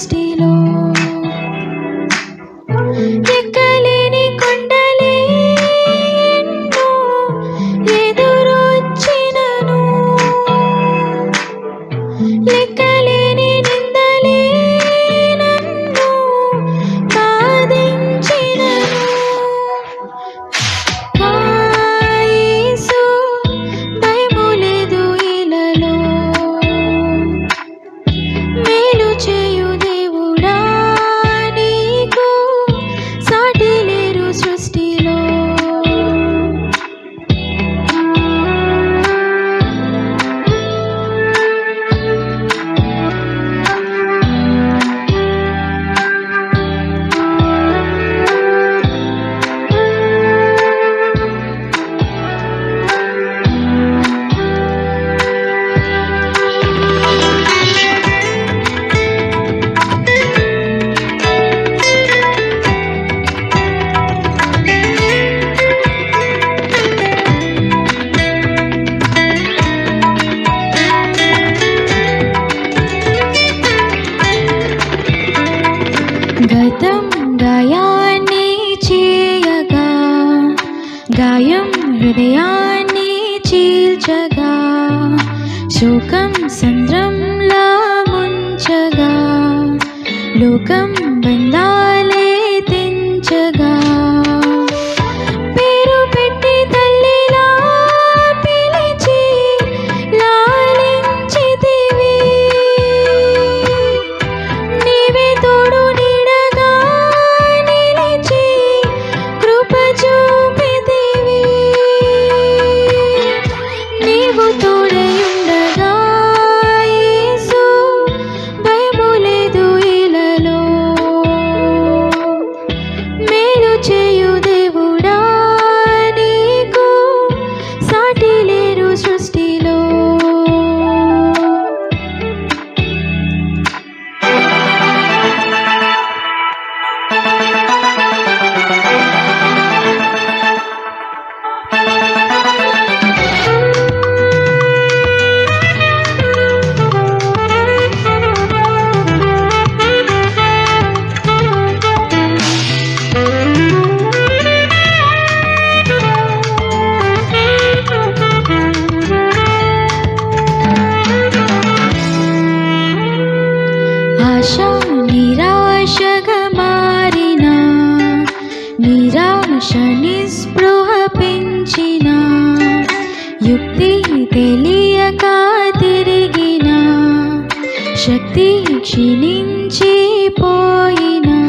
still. గతం గాయాన్ని చేయగా గాయం హృదయాన్ని చీల్చగా శోకం సంద్రంలా ముంచగా లోకం బందాయి నిరాశ నిస్పృహ పెంచిన యుక్తి తెలియక తిరిగిన శక్తి క్షీణించి పోయినా